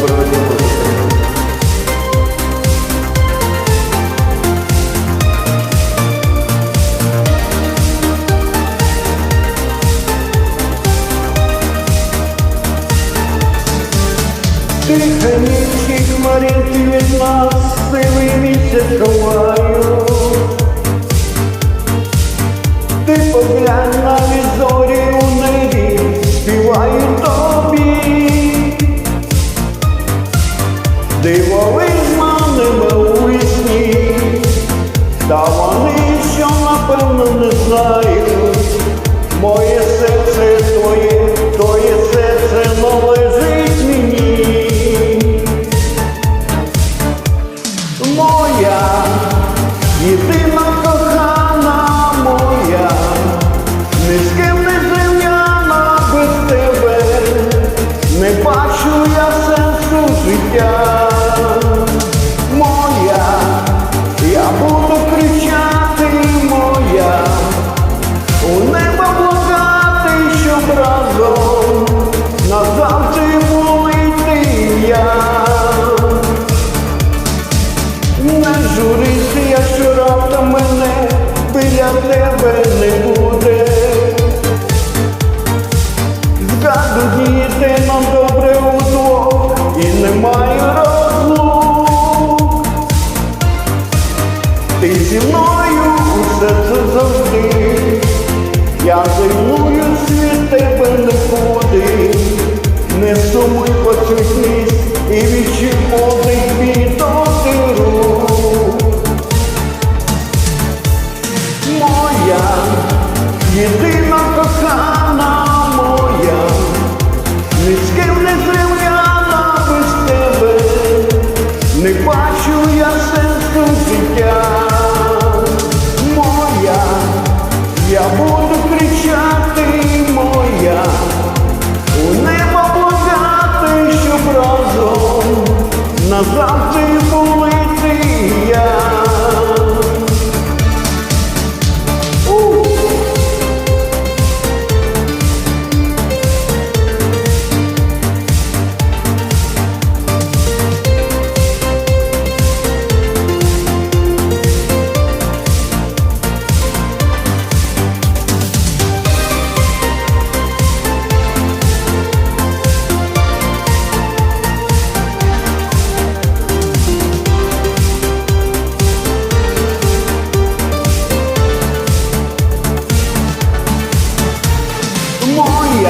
Доброго хмаринки від нас сивий місяць ховаю. Ти поглянь на зорі Дивовижна небо у та вони, що напевно не знають, моє серце твоє, твоє серце належить мені. Моя єдина кохана моя, ні з ким не зрівняна без тебе, не бачу я сенсу життя. Разом назавжди були ти я. Не журися, якщо раптом мене біля тебе не буде. Згаду діти нам добре удвох і немає розлук. Ти зі мною у серце завжди, я займую Моя, єдина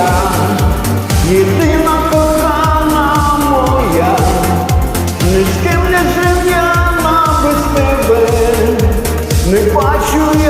моя, єдина кохана моя, ні з ким не зрівняна без тебе, не бачу я.